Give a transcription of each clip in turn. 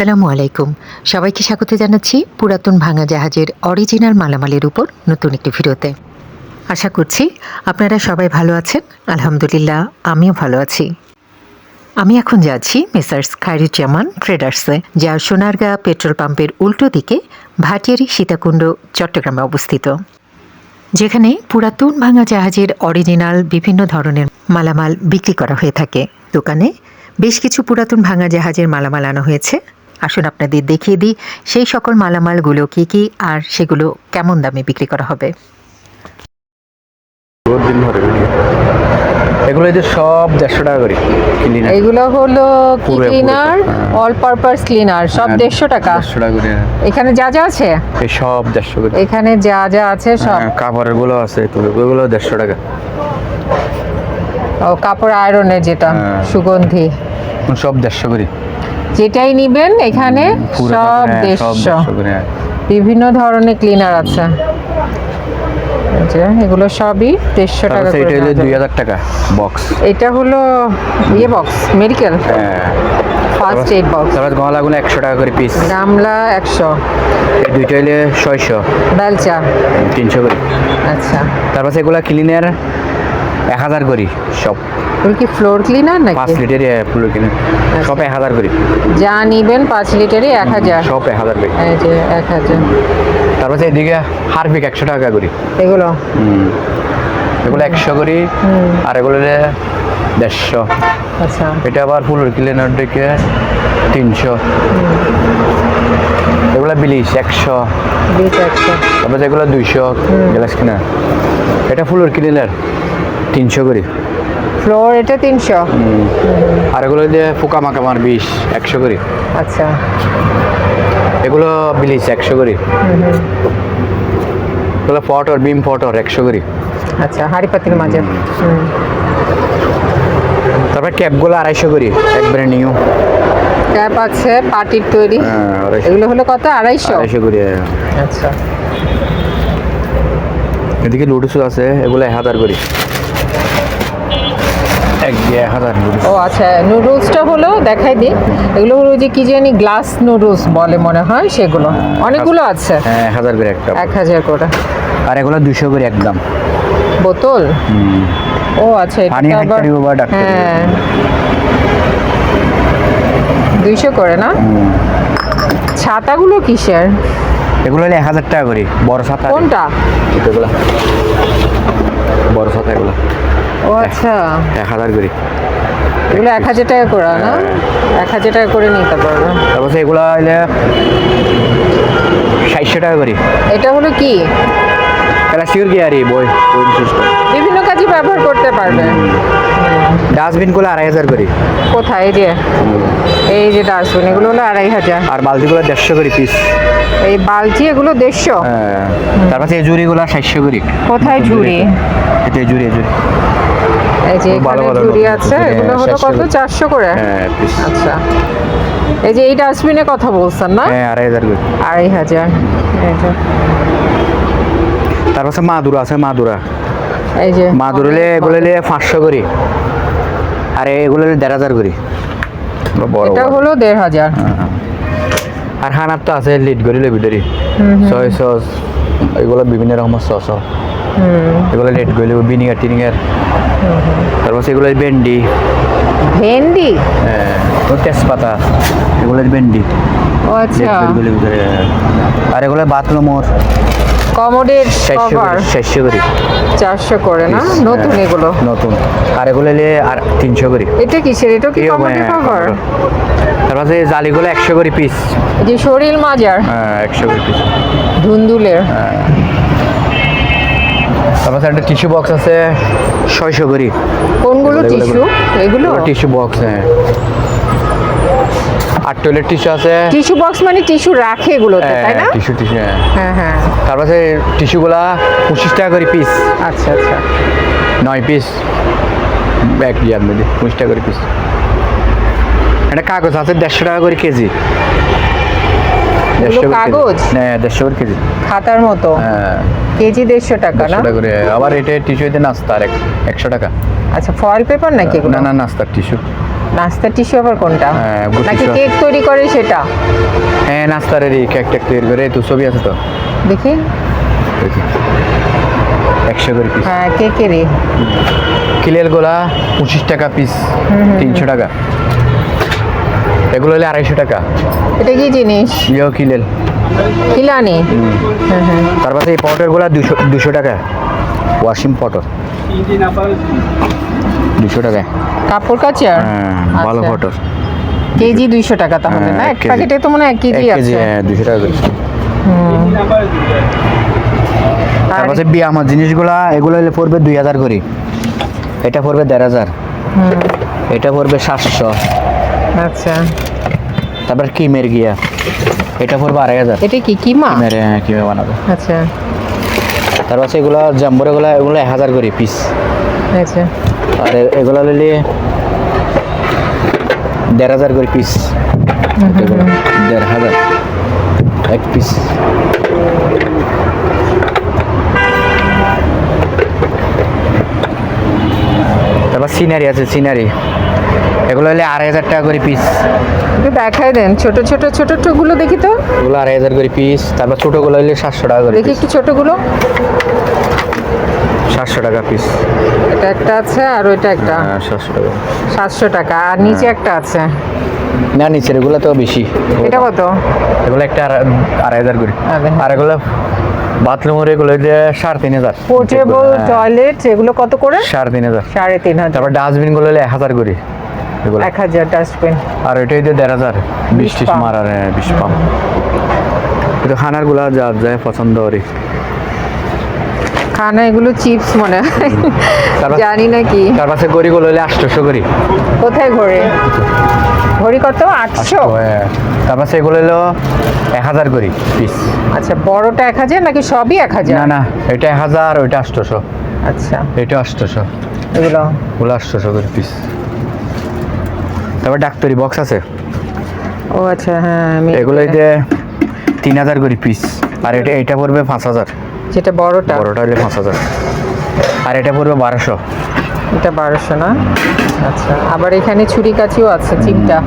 আসসালামু আলাইকুম। সবাইকে স্বাগত জানাচ্ছি পুরাতন ভাঙা জাহাজের অরিজিনাল মালামালের উপর নতুন একটি ভিডিওতে। আশা করছি আপনারা সবাই ভালো আছেন। আলহামদুলিল্লাহ, আমিও ভালো আছি। আমি এখন যাচ্ছি মেসার্স খায়রুজ্জামান ট্রেডার্সে, যা সোনারগাঁ পেট্রোল পাম্পের উল্টো দিকে ভাটিয়ারি সীতাকুণ্ড, চট্টগ্রামে অবস্থিত। যেখানে পুরাতন ভাঙা জাহাজের অরিজিনাল বিভিন্ন ধরনের মালামাল বিক্রি করা হয়ে থাকে। দোকানে বেশ কিছু পুরাতন ভাঙা জাহাজের মালামাল আনা হয়েছে। আসুন আপনাদের দেখিয়ে দিই সেই সকল মালামালগুলো কি কি আর সেগুলো কেমন দামে বিক্রি করা হবে? এগুলো এই যে সব দেড়শো টাকা করে কিনি না এগুলো হলো ক্লিনার হ্যাঁ। অল পারপাস ক্লিনার সব দেড়শো টাকা। দেড়শো টাকা করে। এখানে যা যা আছে? এই সব দেড়শো করে। এখানে যা যা আছে সব। হ্যাঁ, কাপড়েরগুলো আছে ওগুলো দেড়শো টাকা। ও কাপড় আয়রনের যেটা হ্যাঁ। সুগন্ধি। সব দেড়শো করে। যেটাই নিবেন এখানে সব হ্যাঁ, দেড়শো। বিভিন্ন ধরনের ক্লিনার আছে। এগুলো সবই দেড়শো টাকা এটা হলো দুই হাজার টাকা বক্স এটা হলো ইয়ে box medical first aid box তারপর গলাগুলো একশো টাকা করে পিস গামলা একশো। এই দুইটা হলে ছয়শো। বেলচা। তিনশো করে। আচ্ছা। তারপর এগুলো ক্লিনের এক হাজার করি সব। কি ফ্লোর ক্লিনার নাকি? পাঁচ নাকি লিটার পুরো কিনে সব এক হাজার করি। যা নিবেন পাঁচ লিটারই এক হাজার। সব এক হাজার করি। এই যে এক হাজার। তারপর এদিকে হারপিক একশো টাকা করি। এগুলো? হুম। এগুলো একশো করি আর এগুলো দেড়শো। আচ্ছা। এটা আবার ফুলের ক্লিনার দিকে তিনশো। এগুলো বিলিশ একশো। একশো। তারপর এগুলো দুইশো গ্লাস কিনা। এটা ফুলের ক্লিনার তিনশো করি? ফ্লোর এটা তিনশো। আর এগুলো দিয়ে পোকা মাকা মার বিশ একশো করি। আচ্ছা। এগুলো বিলিশ একশো করি। এগুলো পটর বিম পটর একশো করি। আচ্ছা হাড়ি পাতির মাঝে। তারপর ক্যাপগুলো আড়াইশো করি একবারে নিউ ক্যাপ আছে পাটির তৈরি। হ্যাঁ এগুলো হলো কত? আড়াইশো? আড়াইশো করি হ্যাঁ। আচ্ছা। এদিকে লুডুস আছে এগুলো এক হাজার করি এক দিয়ে এক হাজার লুডুস ও আচ্ছা নুডলসটা হলো দেখাই দিই। এগুলো হলো যে কি জানি গ্লাস নুডলস বলে মনে হয় সেগুলো। অনেকগুলো আছে। হ্যাঁ এক হাজার করে একটা। এক হাজার করে। আর এগুলো দুশো করে একদম। বোতল? ও আচ্ছা এটা আবার। হ্যাঁ। দুইশো করে না? ছাতাগুলো কিসের? এগুলো হলে এক হাজার টাকা করি বড় ছাতা। কোনটা? এগুলো। বড় ছাতা এগুলো। ও আচ্ছা। এক হাজার করি। এগুলো এক হাজার টাকা করে না? এক হাজার টাকা করে নিতে পারবে। তারপর এগুলো হইলে ষাটশো টাকা করি। এটা হলো কি? প্লাস্টিকের গিয়ারি বই বিভিন্ন কাজে ব্যবহার করতে পারবে? ডাস্টবিনগুলো আড়াই হাজার করি। কোথায়? এই যে এই যে ডাস্টবিন এগুলো হলো আড়াই হাজার। আর বালতিগুলো দেড়শো করি পিস এই বালতি এগুলো দেড়শো? হ্যাঁ তারপর এই জুড়িগুলো ষাটশো করি। কোথায় ঝুড়ি? এটা জুড়ি এই জুড়ি এই যে ভালো এখানে ঝুড়ি আছে এগুলো হলো কত? চারশো করে? হ্যাঁ আচ্ছা। এই যে এই ডাস্টবিনের কথা বলছেন না? হ্যাঁ আড়াই হাজার আড়াই হাজার। যে। তারপর মাদুরা আছে মাদুরা। এই যে মাদুর হলে এগুলো হলে পাঁচশো করি। আর এগুলো হলে দেড় হাজার করি। এটা হলো দেড় হাজার। আর হানার তো আছে লিড করি লেবিটারি সয় সস এগুলো বিভিন্ন রকমের সস। এগুলো লেট করি ভিনিগার টিনিগার। তারপর সেগুলো ভেন্ডি। ভেন্ডি? হ্যাঁ তেজপাতা এগুলো ভেন্ডি। ও আচ্ছা। আর এগুলো বাথরুমর কমোডের কভার করি চারশো করি। চারশো করে না? নতুন হ্যাঁ, এগুলো? নতুন। আর এগুলো হলে আর তিনশো করি। এটা কিসের? এটা কি কমোডের হ্যাঁ, কভার তারপর জালিগুলো একশো করে পিস যে শরীর মাজার। হ্যাঁ একশো করে পিস ধুন্দুলের। তারপর একটা টিস্যু বক্স আছে ছয়শো করি। কোনগুলো টিস্যু এগুলো টিস্যু বক্স হ্যাঁ। আর টয়লেট টিস্যু আছে। টিস্যু বক্স মানে টিস্যু রাখে এগুলোতে তাই না? টিস্যু টিস্যু হ্যাঁ। হ্যাঁ হ্যাঁ। তারপর টিস্যুগুলা পঁচিশ টাকা করে পিস আচ্ছা আচ্ছা। নয় পিস পঁচিশ টাকা করে পিস একটা কাগজ আছে দেড়শো টাকা করে কেজি। কাগজ? হ্যাঁ দেড়শো করে কেজি। খাতার মতো? হ্যাঁ। কেজি দেড়শো টাকা না? করে। আবার এটা টিস্যুতে নাস্তা আর এক- একশো টাকা। আচ্ছা ফয়েল পেপার নাকি না না নাস্তার টিস্যু নাস্তা টিস্যু আবার কোনটা? হ্যাঁ, নাকি কেক তৈরি করে সেটা? হ্যাঁ নাস্তার এই কেক টেক তৈরি করে তো ছবি আছে তো। দেখি। একশো করে পিস হ্যাঁ কেকেরই কিলের গোলা পঁচিশ টাকা পিস তিনশো টাকা। এগুলো হলে আড়াইশো টাকা। এটা কি জিনিস? ইয়েও কিলেল কিলানি তারপরে এই পটের গোলা দুশো দুশো টাকা। ওয়াশিং পটর দুশো টাকা কাপড় কাচার হ্যাঁ ভালো আচ্ছা। পটর কেজি দুইশো টাকা তাহলে হ্যাঁ, না? এক প্যাকেটে তো মনে হয় কেজি কেজি আছে। হ্যাঁ দুশো টাকা করে। আর তারপরে বিয়ে আমার জিনিসগুলা এগুলো হলে পড়বে দুই হাজার করে। এটা পড়বে দেড় হাজার। এটা পড়বে সাতশো। আচ্ছা। তারপর কিমের গিয়া। এটা পড়বে আড়াই হাজার। এটা কি কিমা? হ্যাঁ, কিমে বানাবো। আচ্ছা। তারপর এগুলো জাম্বুরেগুলো এগুলো এক হাজার করে পিস আচ্ছা। আর এগুলো নিলে দেড় হাজার করে পিস দেড় হাজার। এক পিস তারপর সিনারি আছে সিনারি এগুলো হলে আড়াই হাজার টাকা করে পিস একটু দেখাই দেন ছোট ছোট ছোট ছোটগুলো দেখি তো। এগুলো আড়াই হাজার করে পিস তারপর ছোটোগুলো হলে সাতশো টাকা করে দেখি একটু ছোটগুলো। সাতশো টাকা পিস এটা একটা আছে আর ওইটা একটা। হ্যাঁ সাতশো টাকা। সাতশো টাকা। আর নিচে একটা আছে। না নিচের এগুলো তো বেশি। এটা কত? এগুলো একটা আড়া- আড়াই হাজার করে। আর এগুলো বাথরুমের এগুলো যে সাড়ে তিন হাজার। পোর্টেবল হ্যাঁ, টয়লেট এগুলো কত করে? সাড়ে তিন হাজার। সাড়ে তিন হাজার। তারপর ডাস্টবিনগুলো এক হাজার করে। এগুলো। এক হাজার ডাস্টবিন আর ওইটাই দিয়ে দেড় হাজার। বিশ টিস। মারার হ্যাঁ, বিশ পাম কিন্তু খানারগুলা যা যায় পছন্দ করি। খানা এগুলো চিপস মনে হয়। জানি না কি। তার পাশে গড়িগুলো হলে আটশোশো করি কোথায় ঘড়ি? ঘড়ি কত? আটশো? হ্যাঁ। তার পাশে এগুলো হলো এক হাজার করি পিস আচ্ছা বড়টা এক হাজার নাকি সবই এক হাজার? না না এটা এক হাজার ওইটা আটশোশো। আচ্ছা। এটা আটশোশো। এগুলো? ওগুলো আটশোশো করে পিস তারপর ডাক্তারি বক্স আছে। ও আচ্ছা হ্যাঁ এগুলো এই যে তিন হাজার করে পিস আর এটা এটা পড়বে পাঁচ হাজার। যেটা বড়টা? বড়টা হলে পাঁচ হাজার। আর এটা পড়বে বারোশো। এটা বারোশো না? আচ্ছা আবার এখানে ছুরি কাছিও আছে চিমটা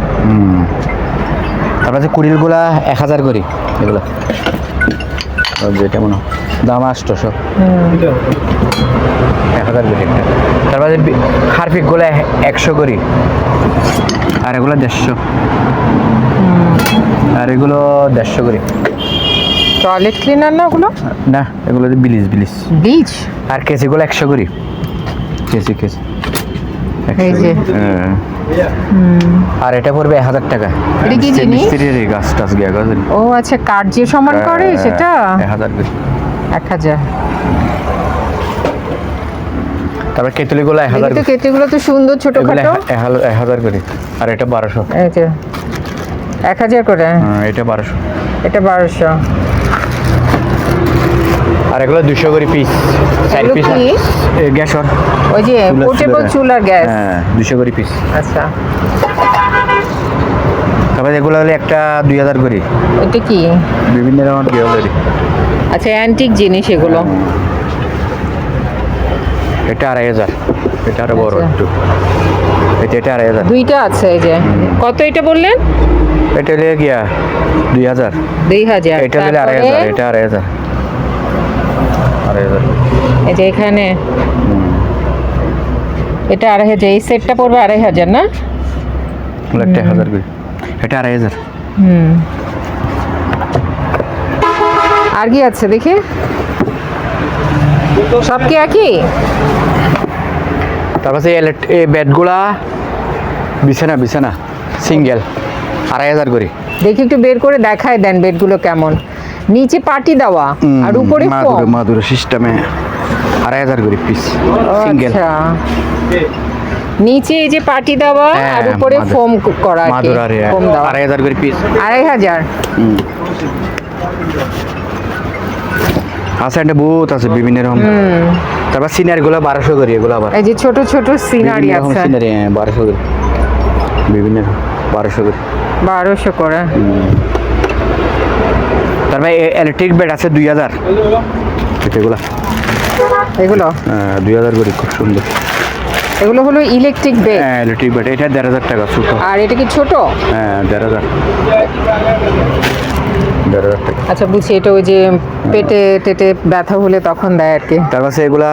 তারপর যে কুড়িলগুলা এক হাজার করি এগুলো। যেটা মনে দাম আটশোশো। এক হাজার করি একটা। তারপর হারপিকগুলো একশো করি। আর এগুলো দেড়শো। আর এগুলো দেড়শো করি। টয়লেট ক্লিনার না ওগুলো? না এগুলো যে বিলিশ বিলিশ। ব্লিচ আর কেসিগুলো একশো করি কেসি কেসি এই যে। হ্যাঁ। আর এটা পড়বে এক হাজার টাকা। এটা কি জিনিস? গাছ টাছ গিয়া গাছ ও আচ্ছা কাঠ যে সমান করে সেটা? এক হাজার করে এক হাজার। তারপর কেতলিগুলো এক হাজার দেখি তো তো সুন্দর এগুলো ছোটখাটো এক- হাজার- এক হাজার করে আর এটা বারোশো। এই যে। এক হাজার করে? এটা বারোশো। এটা বারোশো। আর এগুলো দুশো করে পিস চার পিস? গ্যাসর ওই যে পোর্টেবল চুলার গ্যাস হ্যাঁ দুশো করে পিস আচ্ছা। তারপরে এগুলো হলে একটা দুই হাজার করে। এটা কি? বিভিন্ন রকম দুই হাজার আচ্ছা অ্যান্টিক জিনিস এগুলো। এটা আড়াই হাজার। এটা আরও বড় আচ্ছা। একটু। এটা এটা আড়াই হাজার। দুইটা আছে এই যে। কত এটা বললেন? এটা হলে গিয়া দুই হাজার। দুই হাজার। এটা হলে আড়াই হাজার এটা আড়াই হাজার। এই যে এখানে। এটা আড়াই হাজার এই সেটটা পড়বে আড়াই হাজার না? একটা হাজার করে। এটা আড়াই হাজার। হুম। আর কি আছে দেখি? সব কি একই? তারপর এই বেডগুলা বিছানা বিছানা সিঙ্গেল। আড়াই হাজার করে। দেখি একটু বের করে দেখায় দেন বেডগুলো কেমন। নিচে পাটি দেওয়া আর উপরে মাদুর। মাদুর সিস্টেমে আড়াই হাজার করে পিস সিঙ্গেল আচ্ছা। নিচে এই যে পাটি দেওয়া হ্যাঁ, আর উপরে ফোম করা মাদুর ফোম দেওয়া। আড়াই হাজার করে পিস আড়াই হাজার। আছে একটা বহুত আছে বিভিন্ন রকম। তারপর সিনারি গুলো বারোশো করি এগুলো আবার। এই যে ছোট ছোট সিনারি আছে। সিনারি বারোশো করে। বিভিন্ন বারোশো করে। বারোশো করে। তারপরে ইলেকট্রিক বেড আছে দুই হাজার। এগুলো? এগুলো? হ্যাঁ, দুই হাজার করে খুব সুন্দর। এগুলো হলো ইলেকট্রিক বেড হ্যাঁ ইলেকট্রিক বেড এটা দেড় হাজার টাকা ছোট। আর এটা কি ছোট? হ্যাঁ দেড় হাজার। দেড় হাজার টাকা। আচ্ছা বুঝছি এটা ওই যে পেটে টেটে ব্যথা হলে তখন দেয় আর কি। তার পাশে এগুলা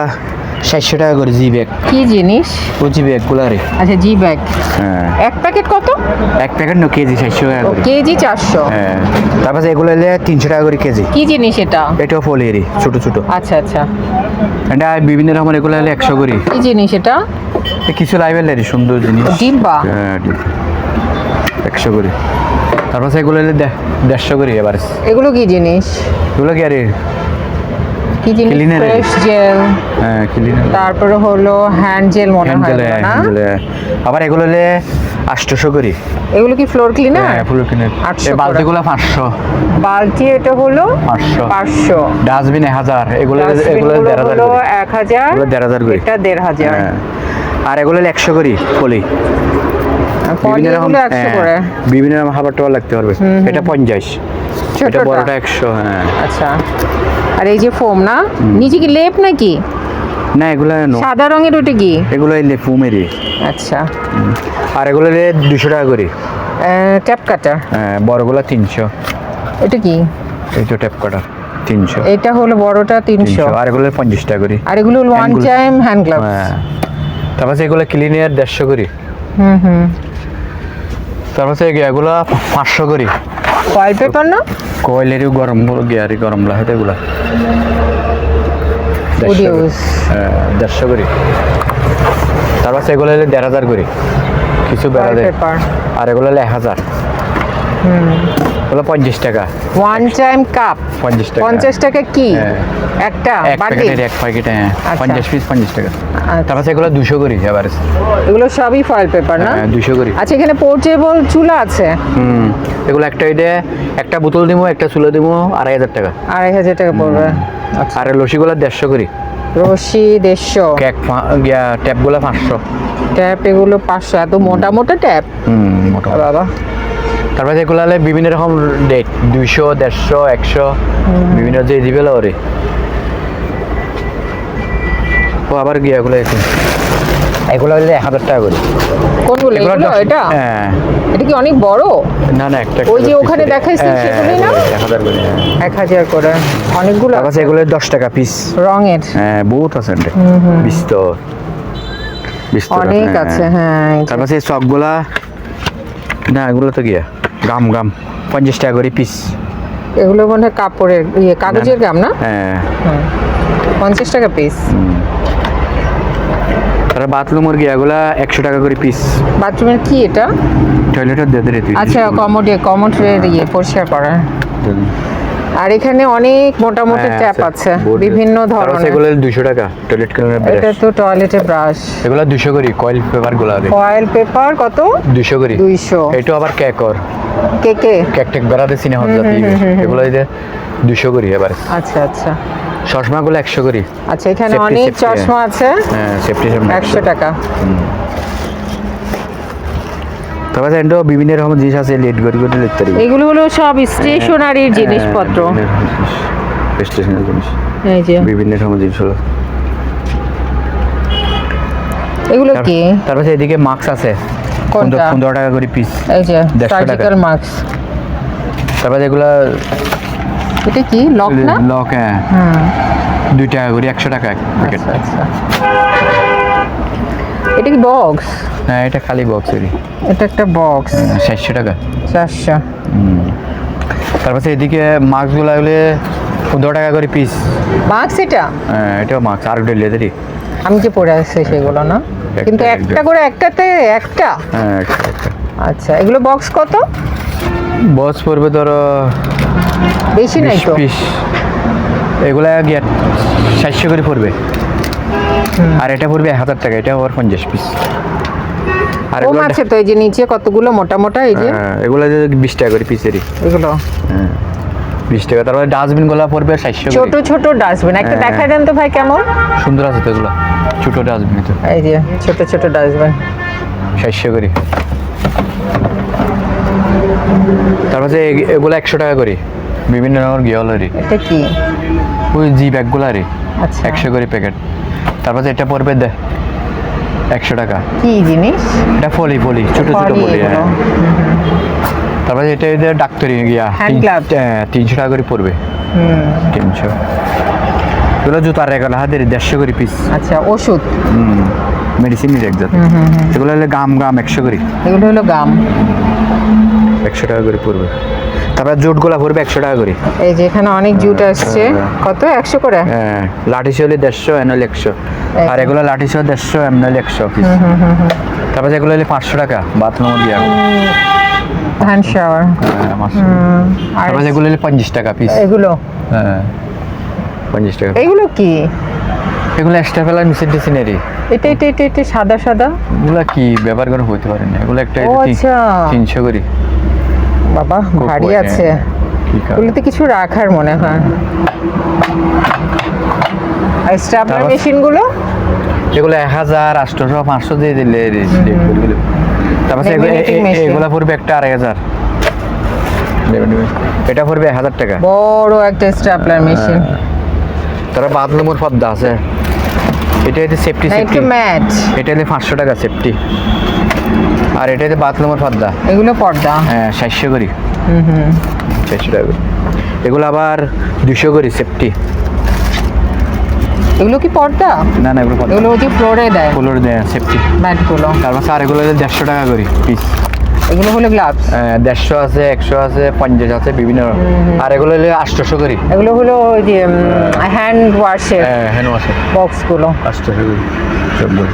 সাতশো টাকা করে জি ব্যাগ কি জিনিস? ও জি ব্যাগগুলো রে আচ্ছা জি ব্যাগ হ্যাঁ। এক প্যাকেট কত? এক প্যাকেট ন কেজি সাতশো টাকা করে। কেজি চারশো। হ্যাঁ। তার পাশে এগুলো এলে তিনশো টাকা করে কেজি। কি জিনিস এটা? এটাও ফলিয়েরই ছোটো ছোটো। আচ্ছা আচ্ছা। এটা বিভিন্ন রকমের এগুলো হলে একশো করে। কি জিনিস এটা? কিছু লাইবেলেরই সুন্দর জিনিস। ডিব্বা হ্যাঁ একশো করে। তারপর এগুলো এলে দেড়শো করে এবার এগুলো কি জিনিস? এগুলো কি আরে কি জিনিস ফ্রেশ জেল হ্যাঁ তারপরে হলো হ্যান্ড জেল মনে হয় না আবার এগুলো হলে আটশোশো করি এগুলো কি ফ্লোর ক্লিনার হ্যাঁ ফুল কিনে আটশো এই করে। বালতিগুলো পাঁচশো বালতি এটা হলো পাঁচশো পাঁচশো ডাস্টবিন এক হাজার এগুলো Dustbin এগুলো গুলো দেড় হাজার হলো করে এক হাজার এগুলো দেড় হাজার করে এটা দেড় হাজার হ্যাঁ আর এগুলো হলে একশো করি ফলি বিভিন্ন রকম একশো হ্যাঁ, বিভিন্ন রকম খাবার টাবার লাগতে পারবে এটা পঞ্চাশ এটা বড়টা একশো হ্যাঁ আচ্ছা আর এই যে ফোম না? নিচে কি লেপ নাকি? না এগুলো সাদা রঙের ওটা কি? এগুলো ফুমেরই। আচ্ছা। আর এগুলো দুশো টাকা করে। Tap cutter? হ্যাঁ বড়গুলো তিনশো। এটা কি? এই তো ট্যাপ কাটা তিনশো। এটা হলো বড়টা তিনশো। আর এগুলো পঞ্চাশ টাকা করে। আর এগুলো ওয়ান টাইম হ্যান্ড গ্লাভস হ্যাঁ। তারপর এগুলো ক্লিনিয়ার দেড়শো করি। হুম হুম। এগুলা পাঁচশো করি। পেপার না? গরম গিয়ারি গরম লাগে তো এগুলা। দেড়শো করে। Odious। হ্যাঁ, দেড়শো করি। এগুলো হলে দেড় হাজার করি। কিছু বেড়া দেয়। আর এগুলো হলে এক হাজার। ওগুলো পঞ্চাশ টাকা। ওয়ান টাইম কাপ পঞ্চাশ টাকা। পঞ্চাশ টাকা কি? হ্যাঁ। একটা? এক বাটি? এক প্যাকেটে হ্যাঁ। আচ্ছা। পঞ্চাশ পিস পঞ্চাশ টাকা। আচ্ছা। তারপর এগুলো দুশো করি এবার। এগুলো সবই ফয়েল পেপার না? হ্যাঁ দুশো করি। আচ্ছা এখানে পোর্টেবল চুলা আছে? হুম। এগুলো একটা এটা একটা বোতল দিব একটা চুলো দিব আড়াই হাজার টাকা। আড়াই হাজার টাকা পড়বে। আচ্ছা। আর লসিগুলো দেড়শো করি। রশি দেড়শো। কেক ট্যাপগুলো পাঁচশো। ট্যাপ এগুলো পাঁচশো এত মোটা মোটা ট্যাপ? হুম মোটামুটি বাবা। তারপরে হলে বিভিন্ন রকম ডেট দুইশো দেড়শো একশো বিভিন্ন যে দিবে ওরে। ও আবার গিয়ে এগুলো একটু এগুলো হলে এক হাজার টাকা করে। কোনগুলো? এগুলো এটা? হ্যাঁ। এটা কি অনেক বড়? না না একটা ওই যে ওখানে। দেখাইছেন হ্যাঁ, সেগুলোই না? এক হাজার করে হ্যাঁ। এক হাজার করে। অনেকগুলো তারপর এগুলো দশ টাকা পিস রঙের। হ্যাঁ বহুত আছে। বিস্তর। অনেক হ্যাঁ, আছে। হ্যাঁ। তারপর সেই চকগুলা না এগুলো তো গিয়া গাম গাম পঞ্চাশ টাকা করে পিস এগুলো মনে হয় কাপড়ের ইয়ে কাগজের গাম না? হ্যাঁ। পঞ্চাশ টাকা পিস তারপর বাথরুমের গিয়াগুলা একশো টাকা করে পিস বাথরুমের কি এটা? টয়লেটের দেদের আচ্ছা কমোডে কমোডের ইয়ে পরিষ্কার করা। আর এখানে অনেক মোটা মোটা হ্যাঁ, ট্যাপ আছে। বিভিন্ন ধরনের। এগুলো দুশো টাকা টয়লেট ক্লিনার ব্রাশ এটা তো টয়লেটে ব্রাশ এগুলো দুশো করি কয়েল পেপারগুলো আগে। ফয়েল পেপার কত? দুশো করি। দুইশো। এটা আবার কেকর। কে কে? কেক টেক বেড়াতে সিনে হত জাতি এগুলো এই যে দুশো করি এবার। আচ্ছা আচ্ছা। চশমাগুলো একশো করি। আচ্ছা এখানে অনেক চশমা আছে। হ্যাঁ সেফটি একশো টাকা। তারপরে এন্ড বিভিন্ন রকম জিনিস আছে লেট করে করে লিখতে পারি এগুলো হলো সব স্টেশনারির জিনিসপত্র। স্টেশনের জিনিস। এই যে। বিভিন্ন রকম জিনিস হলো এগুলো কি? তারপরে এদিকে মাস্ক আছে। কোনটা? পনেরো টাকা করে পিস এই যে সার্জিক্যাল মাস্ক তারপরে এগুলা এটা কি? লক না? লক হ্যাঁ। দুই টাকা করে একশো টাকা এক প্যাকেট আচ্ছা। এটা কি বক্স হ্যাঁ এটা খালি বক্স এটা একটা বক্স সাতশো টাকা। চারশো। তারপরে এদিকে মাস্কগুলো হলে পনেরো টাকা করে পিস মাস্ক এটা? হ্যাঁ এটাও মাস্ক আর ওটা লেদারি আমি যে পরে আসছি সেগুলো না। কিন্তু একটা। করে একটাতে একটা? হ্যাঁ আচ্ছা এগুলো বক্স কত? বক্স পড়বে ধরো বেশি নাই তো? এগুলা গিয়ে সাতশো করে পড়বে। আর এটা পড়বে এক হাজার টাকা এটা আবার পঞ্চাশ পিস আর এগুলো আছে তো এই যে নিচে কতগুলো মোটা মোটা এই যে? হ্যাঁ, এগুলো যে বিশ টাকা করে পিসেরই এগুলো? বিশ টাকা। তারপরে ডাস্টবিনগুলা পড়বে সাতশো ছোট ছোট ডাস্টবিন একটা হ্যাঁ। দেখাই দেন তো ভাই কেমন? সুন্দর আছে তো এগুলো ছোট ডাস্টবিন তো। এই যে ছোট ছোট ডাস্টবিন সাতশো করে। তারপরে এগুলো একশো টাকা করে। বিভিন্ন রকমের গিয়ালারি এটা কি? ওই জি ব্যাগগুলো রে। আচ্ছা। একশো করে প্যাকেট তারপরে এটা পড়বে দে একশো টাকা। কি জিনিস? এটা ফলি ফলি ছোট ছোট ফলি এগুলো। হ্যাঁ। তারপরে এটা এদের ডাক্তারি গিয়া হ্যাঁ, তিনশো টাকা করে পড়বে। তিনশো। এগুলো জুতার রেগাল হাতের দেড়শো করে পিস আচ্ছা ওষুধ? মেডিসিনের এক জাত। এগুলো হলে গাম গাম একশো করে। এগুলো হলো গাম। একশো টাকা করে পড়বে। তারপরে জুটগুলা পড়বে একশো টাকা করে। এই যে এখানে অনেক জুট আসছে। কত? একশো করে? হ্যাঁ লাঠি হলে দেড়শো এনল একশো। আর এগুলো লাঠি সহ দেড়শো এমএল একশো তারপরে এগুলো হলে পাঁচশো টাকা বাথরুম দিয়ে হ্যান্ড শাওয়ার। তারপরে এগুলো হলে পঞ্চাশ টাকা পিস এগুলো? হ্যাঁ পঞ্চাশ টাকা। এগুলো কি? এগুলো এক্সট্রা ফেলার মিশন টিসিনারি এটা এটা এটা সাদা সাদা? এগুলো কি ব্যবহার করে হইতে পারে না। এগুলো একটা আচ্ছা। তিনশো করি। বাবা ভারী আছে। হ্যাঁ। এগুলোতে কিছু রাখার মনে হয়। আর স্টাপলার মেশিনগুলো? এগুলো এক হাজার আটশোশো পাঁচশো দিয়ে দিলে তারপর এগুলো- পড়বে একটা আড়াই হাজার। এটা পড়বে এক হাজার টাকা। বড় একটা স্টাপলার মেশিন। তারপর বাথরুমের পর্দা আছে। এটা হচ্ছে সেফটি সেফটি এটা হলে পাঁচশো টাকা সেফটি আর এটা হচ্ছে বাথরুমের পর্দা। এগুলো পর্দা? হ্যাঁ সাতশো করি। চারশো টাকা এগুলো আবার দুশো করি সেফটি এগুলো কি পর্দা? না না এগুলো পর্দা। এগুলো ওই ফ্লোরে দেয়। ফুলোর দেয় সেফটি ম্যাটগুলো তারপর স্যার এগুলো দেড়শো টাকা করি পিস এগুলো হলো গ্লাভস দেড়শো আছে একশো আছে পঞ্চাশ আছে বিভিন্ন রকম। আর এগুলো হলে আটশোশো করি। এগুলো হলো ওই যে হ্যান্ড ওয়াশের হ্যাঁ আছে বক্সগুলো আটশোশো করি সবগুলো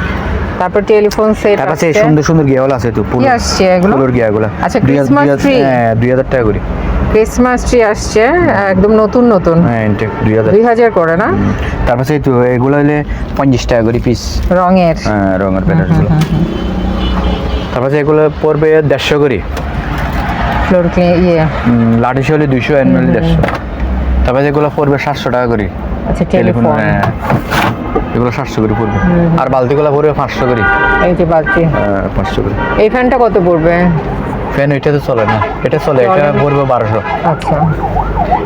তারপর টেলিফোন সেট তারপর আছে। সেই সুন্দর সুন্দর গিয়াগুলো আছে তো কি আসছে এগুলো? গিয়াগুলো আচ্ছা, দুই হাজার- Christmas দুই হাজার- tree? হ্যাঁ দুই হাজার টাকা করি। ক্রিসমাস ট্রি আসছে একদম নতুন নতুন। হ্যাঁ ইনটেক দুই হাজার। দুই হাজার করে না? তারপর সেই তো এগুলো হলে পঞ্চাশ টাকা করি পিস রঙের। হ্যাঁ রঙের প্যালেটগুলো তারপর সেই এগুলো পড়বে দেড়শো করি। ফ্লোর ক্লিন ইয়ে। লাঠি হলে দুইশো অ্যানুয়াল দেড়শো। তারপরে যেগুলো পড়বে সাতশো টাকা করে। আচ্ছা টেলিফোন টেলিফোন হ্যাঁ। এগুলো সাতশো করে পড়বে। আর বালতিগুলো পড়বে পাঁচশো করে। এই যে বালতি। হ্যাঁ, পাঁচশো করে। এই ফ্যানটা কত পড়বে? ফ্যান ওইটা তো চলে না। এটা চলে এটা পড়বে বারোশো। আচ্ছা।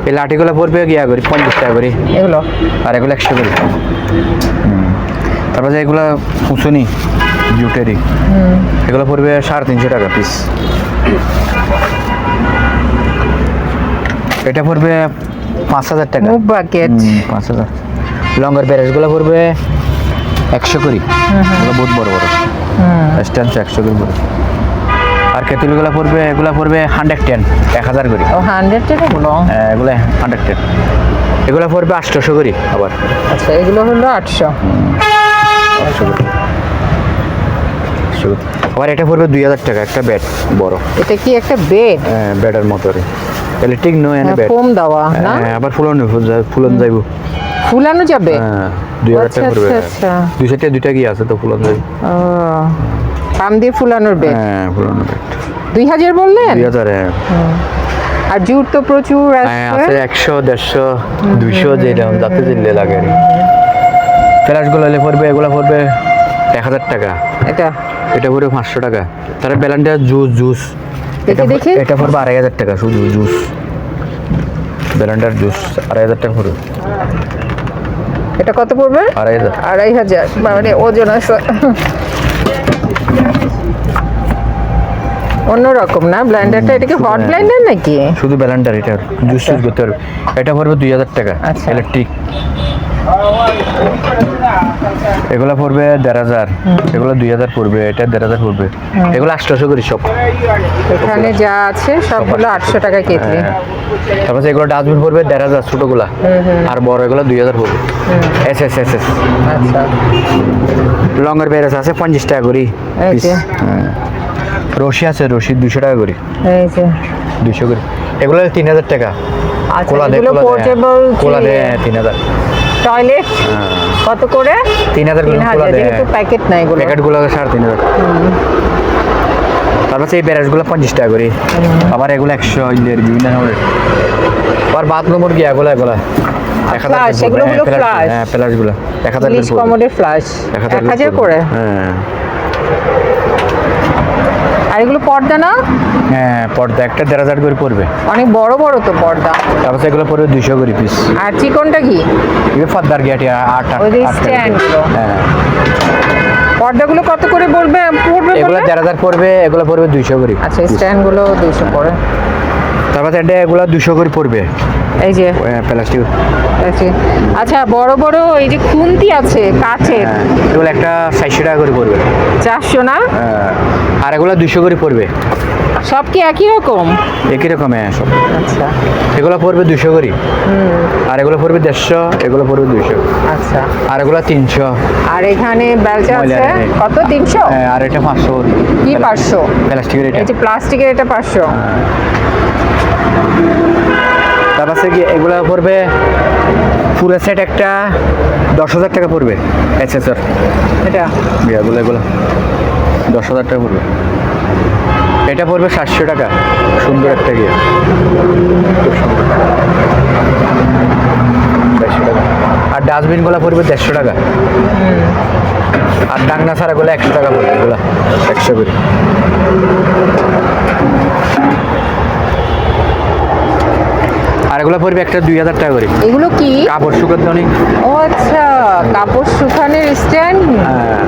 এই লাঠিগুলো পড়বে গিয়া করি পঞ্চাশ টাকা করে। এগুলো? আর এগুলো একশো করে। তারপরে এগুলো কুচুনি জুটেরই এগুলো পড়বে সাড়ে তিনশো টাকা পিস এটা পড়বে পাঁচ হাজার টাকা। পাঁচ হাজার। লঙ্গের প্যারেসগুলো পড়বে একশো করি এগুলো বহুত বড় বড়। স্ট্যান্ড একশো করে পড়বে। আর কেতুলগুলো পড়বে এগুলো পড়বে হান্ড্রেড টেন এক হাজার করি ও হান্ড্রেড হ্যাঁ, এগুলো হান্ড্রেড টেন এগুলো পড়বে আটশোশো করি আবার। আচ্ছা এগুলো হলো আটশো। আটশো করি আবার এটা পড়বে দুই হাজার টাকা একটা ব্যাট বড়। এটা কি একটা বেড হ্যাঁ ব্যাটের মতো ইলেকট্রিক নয় এনে ব্যাট ফোম দেওয়া না? হ্যাঁ আবার ফুলন ফুলন যাইব। ফুলানো যাবে? হ্যাঁ দুই আচ্ছা, আচ্ছা, আচ্ছা। দুইটা কি আছে তো ফুলন? যাইব ও পাম দিয়ে ফুলানোর বেড হ্যাঁ ফুলন ব্যাট দুই হাজার বললেন? দুই হাজার হ্যাঁ। আর জুট তো প্রচুর হ্যাঁ আছে একশো দেড়শো দুইশো যেরকম যাতে দিলে লাগে। ফ্ল্যাশগুলো হলে পড়বে এগুলো পড়বে এক হাজার টাকা। এটা? এটা পড়বে পাঁচশো টাকা। তাহলে ব্যালেন্ডার জুস জুস। এটা দেখি। এটা পড়বে আড়াই হাজার টাকা শুধু জুস। ব্যালেন্ডার জুস আড়াই হাজার টাকা পড়বে। এটা কত পড়বে? আড়াই হাজার। মানে ওজন আছে অন্যরকম না? ব্লেন্ডারটা এটা কি হট। ব্লেন্ডার নাকি? শুধু ব্যালেন্ডার এটা জুস জুস করতে পারবে। এটা পড়বে দুই হাজার টাকা আচ্ছা। ইলেকট্রিক এগুলো পড়বে দেড় হাজার এগুলো দুই হাজার পড়বে এটা দেড় হাজার পড়বে। এগুলো আটশোশো করি সব। এখানে যা আছে সব হলো আটশো টাকা কেজি। হ্যাঁ। তারপর এগুলো ডাস্টবিন পড়বে দেড় হাজার ছোটোগুলা। আর বড় এগুলো দুই হাজার পড়বে। S S S S. আচ্ছা। লঙ্গের বেরেস আছে পঞ্চাশ টাকা করি। হ্যাঁ। রশি আছে রশি দুশো টাকা করি। এই যে। দুশো করি। এগুলো তিন হাজার টাকা। কোলা দে কোলা দে। পোর্টেবল কোলা দে তিন হাজার। টয়লেট কত করে? তিন হাজার কোলা হাজার প্যাকেট নাই এগুলো। প্যাকেটগুলো সাড়ে তিন হাজার। তারপর সেই ব্যারেজগুলো পঞ্চাশ টাকা করি। আবার এগুলো একশো ইলের বিভিন্ন ধরনের আবার বাথরুমের কি এগুলো এগুলো। এক হাজার। হলো হ্যাঁ। হ্যাঁ এক হাজার ফ্লাশ এক। করে? হ্যাঁ। আর এগুলো পর্দা না? হ্যাঁ পর্দা একটা দেড় হাজার করে পড়বে। অনেক বড় বড় তো পর্দা। তারপর এগুলো পড়বে দুইশো করে পিস আর চিকনটা কি? এগুলো পর্দার গিয়াটি আট আটগুলো। হ্যাঁ। পর্দাগুলো কত করে বলবে পড়বে এগুলো দেড় হাজার পড়বে এগুলো পড়বে দুইশো করে আচ্ছা স্ট্যান্ডগুলো দুশো পড়ে। তারপর এটা এগুলো দুশো করে পড়বে। এই যে। প্লাস্টিক আছে। আচ্ছা বড় বড় এই যে খুন্তি আছে কাঠের। হ্যাঁ এগুলো একটা চারশো টাকা করে পড়বে। চারশো না? হ্যাঁ, আর এগুলো দুশো করে পড়বে। সব কি একই রকম? একই রকম হ্যাঁ সব। আচ্ছা। এগুলো পড়বে দুশো করে। আর এগুলো পড়বে দেড়শো এগুলো পড়বে দুইশো। আচ্ছা। আর এগুলো তিনশো। আর এখানে বেলচা আছে? কত তিনশো? হ্যাঁ, আর এটা পাঁচশো। কি পাঁচশো? প্লাস্টিকের এটা। প্লাস্টিকের এটা পাঁচশো। তারপর হচ্ছে কি এগুলো পড়বে? পুরো সেট একটা দশ হাজার টাকা পড়বে স্যার এটা? এগুলো এগুলো। দশ হাজার টাকা পড়বে। এটা পড়বে সাতশো টাকা, সুন্দর একটা গিয়ে সুন্দর। দেড়শো টাকা। আর ডাস্টবিনগুলো পড়বে দেড়শো টাকা। আর ডাংনা ছাড়াগুলো একশো টাকা পড়বে এগুলো, একশো করে। আর এগুলো পড়বে একটা দুই হাজার টাকা করে। এগুলো কি? কাপড় শুকাতে অনেক। ও আচ্ছা কাপড় শুকানোর স্ট্যান্ড হ্যাঁ,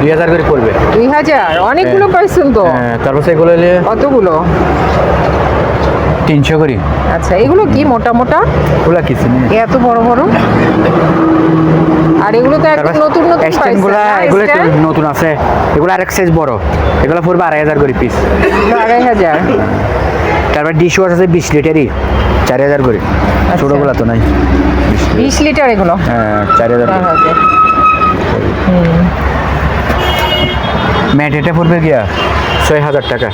দুই হাজার করে পড়বে। দুই হাজার? অনেকগুলো পাইছেন তো? হ্যাঁ, তারপর সেগুলো হলে কতগুলো? তিনশো করি। আচ্ছা এগুলো কি মোটা মোটা? ওগুলা কিছু নেই এত বড় বড়? আর এগুলো তো একদম নতুন নতুন স্ট্যান্ডগুলো এগুলো নতুন আছে। এগুলো আরেক সাইজ বড়। এগুলো পড়বে আড়াই হাজার করে পিস আড়াই হাজার। তারপর ডিশ ওয়াশ আছে বিশ লিটারই। চার হাজার করে। আচ্ছা। ছোটোগুলো তো নাই। বিশ লিটার এগুলো? হ্যাঁ চার হাজার। ম্যাট এটা পড়বে গিয়া ছয় হাজার টাকা।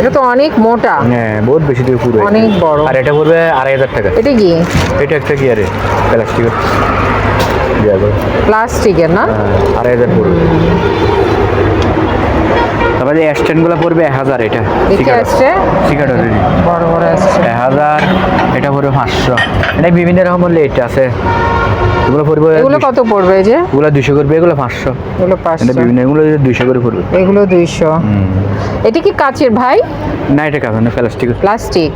এটা তো অনেক মোটা। হ্যাঁ বহুত বেশি দিয়ে পুরো। অনেক বড়। আর এটা পড়বে আড়াই হাজার টাকা। এটা কি? এটা একটা কি আরে প্লাস্টিকের প্লাস্টিকের না? হ্যাঁ, আড়াই হাজার পড়বে। তারপরে স্ট্যান্ডগুলো পড়বে এক হাজার এটা সিগারেটের বড় বড় এক হাজার এটা পড়বে পাঁচশো। এটা বিভিন্ন রকমের লেট আছে। এগুলো পড়বে এগুলো কত পড়বে এই যে? এগুলো দুশো করবে এগুলো পাঁচশো। এগুলো এটা পাঁচশো বিভিন্ন এগুলো দুশো করে পড়বে। এগুলো দুইশো। এটা কি কাচের ভাই? না এটা কাজ না প্লাস্টিক। প্লাস্টিক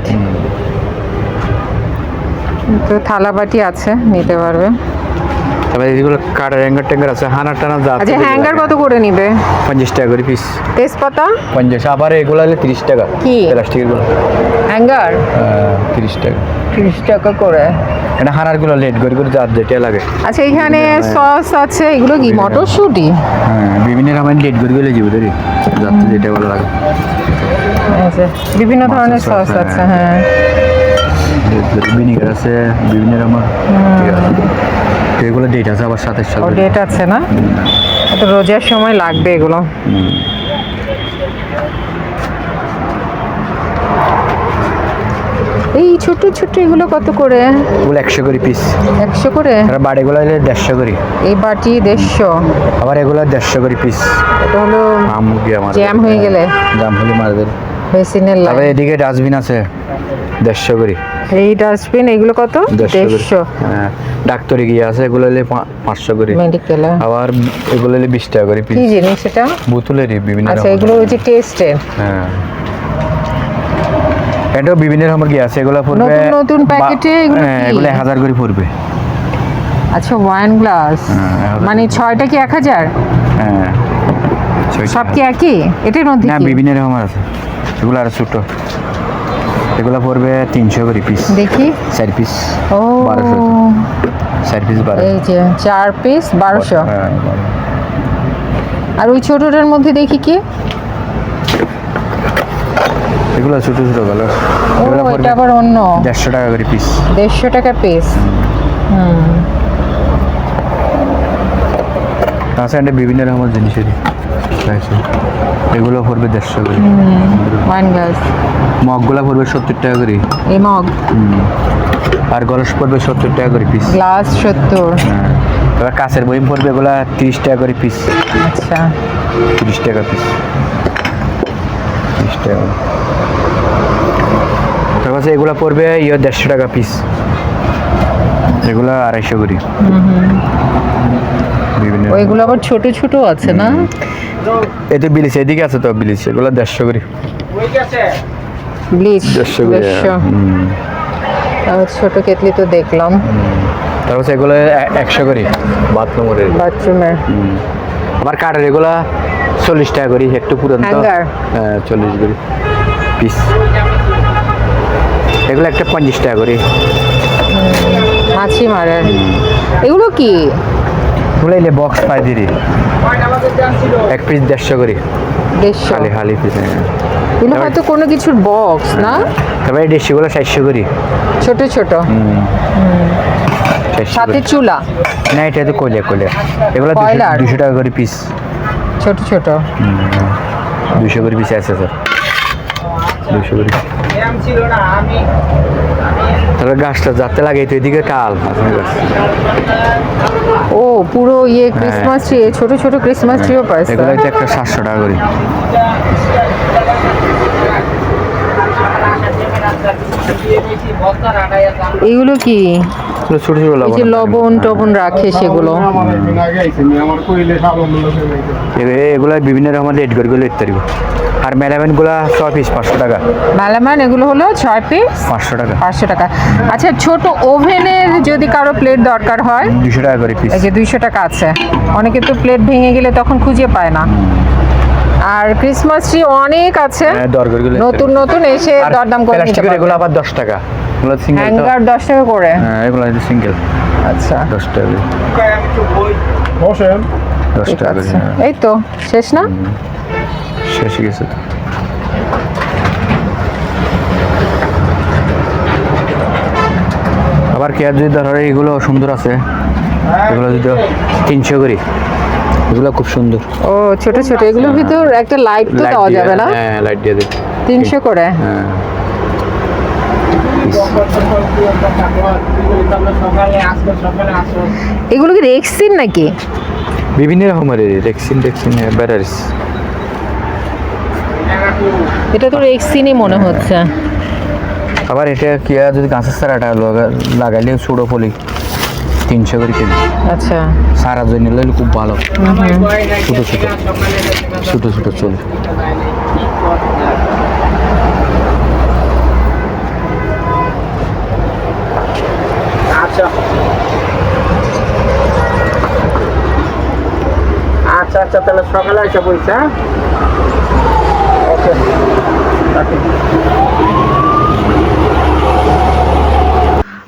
তো থালা বাটি আছে নিতে পারবে। তারপরে এগুলো কাটার হ্যাঙ্গার ট্যাঙ্গার আছে হানার টানা যা আচ্ছা হ্যাঙ্গার কত করে নিবে? পঞ্চাশ টাকা করে পিস তেজপাতা? পঞ্চাশ আবার এগুলো হলে তিরিশ টাকা। কি? প্লাস্টিকেরগুলো হ্যাঙ্গার তিরিশ টাকা। তিরিশ টাকা করে। এটা হানারগুলো লেট করে করে যার যেটা লাগে। আচ্ছা এখানে সস আছে এগুলো কি মটরশুঁটি? হ্যাঁ বিভিন্ন রকমের লেট করে যাবে ধরি যাতে যেটা ভালো লাগে। আচ্ছা বিভিন্ন ধরনের সস আছে হ্যাঁ। হ্যাঁ। আছে বিভিন্ন রকমের এগুলো ডেট আছে আবার সাথে সাথে ডেট আছে না? তো রোজার সময় লাগবে এগুলো। এই ছোট ছোট এগুলো কত করে? এগুলো একশো করে পিস একশো করে? আর বাড়িগুলো হলে দেড়শো করে। এই বাটি দেড়শো। আবার এগুলো দেড়শো করে পিস এটা হলো জ্যাম হয়ে গেলে? জাম হলে মারদের বেসিনের তবে এদিকে ডাস্টবিন আছে দেড়শো করে। এই ডাস্টবিন এগুলো কত? দেড়শো হ্যাঁ ডাক্তারি গিয়ে আছে এগুলো হলে পাঁচশো করে। মেডিকেলে আবার এগুলো হলে বিশ টাকা করে কি জিনিস এটা? বোতলেরই বিভিন্ন আচ্ছা এগুলো যে টেস্টের হ্যাঁ। এটাও বিভিন্ন রকমের কি আছে এগুলো পড়বে নতুন নতুন প্যাকেটে এগুলো হ্যাঁ এগুলো এক হাজার করে পড়বে। আচ্ছা ওয়াইন গ্লাস হ্যাঁ, হাজার। মানে ছয়টা কি এক হাজার? হ্যাঁ ছয়টা। সব কি একই? এটার মধ্যে না বিভিন্ন রকমের আছে। এগুলো আর ছোটো। এগুলো পড়বে তিনশো করে পিস দেখি। চার পিস ও। বারোশো। চার পিস বারো। এই যে চার পিস বারোশো। হ্যাঁ, আর ওই ছোটটার মধ্যে দেখি কি? এগুলো ছোটো ছোটো ও এগুলো পড়বে আবার অন্য। দেড়শো টাকা করে পিস দেড়শো টাকা পিস হুম। তাছাড়া বিভিন্ন রকমের জিনিস আছে এগুলো পড়বে দেড়শো করে। ওয়াইন গ্লাস মগগুলো পড়বে সত্তর টাকা করে। এই মগ। আর গলস পড়বে সত্তর টাকা করে পিস গ্লাস সত্তর। হ্যাঁ এবার কাছের বইম পড়বে এগুলো তিরিশ টাকা করে পিস আচ্ছা। তিরিশ টাকা পিস তিরিশ টাকা। তারপর এগুলো পড়বে ইয়ে দেড়শো টাকা পিস এগুলো আড়াইশো করি। বিভিন্ন ওইগুলো আবার ছোট ছোট আছে না? এতে বিলিশ এদিকে আছে তো বিলিশ এগুলো দেড়শো করি। দেড়শো করে। তারপর ছোট কেতলি তো দেখলাম। তারপর এগুলো একশো করি বাথরুমের। বাথরুমের। আবার কাঠের এগুলা চল্লিশ টাকা করি একটু পুরান? হ্যাঁ চল্লিশ করি পিস এগুলো একটা পঞ্চাশ টাকা করি। মাছি মারার। এগুলো কি? এগুলো বক্স পাই দিদি এক পিস দেড়শো করি। দেড়শো? খালি খালি পিস এগুলো হয়তো কোনো কিছুর বক্স না? তারপরে দেড়শোগুলো চারশো করি। ছোট ছোট? সাথে চুলা? না এটা তো কইলে কইলে এগুলো? দুশো টাকা করে পিস ছোট ছোট? দুশো করে পিস আছে স্যার। দুশো করে। তাহলে গাছটা যাতে লাগে তো এদিকে টাল ও পুরো ইয়ে ক্রিসমাস ট্রি ছোট ছোট ক্রিসমাস ট্রিও পাইছে এগুলো একটা সাতশো টাকা করে। এগুলো কি? ছোট ছোট লবণ হ্যাঁ। টবণ রাখে সেগুলো। এগুলো বিভিন্ন রকমের রেট করে গুলো ইত্যাদি। আর মেলামেনগুলো ছয় পিস পাঁচশো টাকা। মেলামান এগুলো হলো ছয় পিস পাঁচশো টাকা। পাঁচশো টাকা। আচ্ছা ছোট ওভেনের যদি কারও প্লেট দরকার হয়? দুশো টাকা করে পিস এই যে দুইশো টাকা আছে। অনেকে তো প্লেট ভেঙে গেলে তখন খুঁজে পায় না। আর ক্রিসমাস ট্রি অনেক আছে। হ্যাঁ, নতুন নতুন এসে দরদাম করে নিতে প্লাস্টিকের এগুলো আবার দশ টাকা। এগুলো সিঙ্গেল হ্যাঙ্গার দশ টাকা করে। হ্যাঁ এগুলো সিঙ্গেল আচ্ছা। দশ টাকা করে। দশ ঠিক টাকা করে আছে হ্যাঁ। এই তো শেষ না? শেষ গেছে তো। আবার কেয়ার যদি ধরো এগুলো সুন্দর আছে? এগুলো যদি তিনশো করি। এগুলো খুব সুন্দর। ও ছোট ছোট এগুলোর ভিতর একটা লাইট তো দেওয়া যাবে না? হ্যাঁ লাইট দিয়ে দিই তিনশো করে? হ্যাঁ এগুলো কি রেক্সিন নাকি? বিভিন্ন রকমের রেক্সিন টেক্সিন ব্যাটারিস এটা তো রেক্সিনই মনে হচ্ছে। আবার এটা কি যদি গাছের সারাটা লাগাইলে ছোটো ফলি। তিনশো করে কেজি। আচ্ছা। সারা জন্য নিলে খুব ভালো। ছোটো ছোটো। ছোটো ছোটো চলে আচ্ছা আচ্ছা আচ্ছা তাহলে সকালে এসে বলছে হ্যাঁ? ওকে রাখি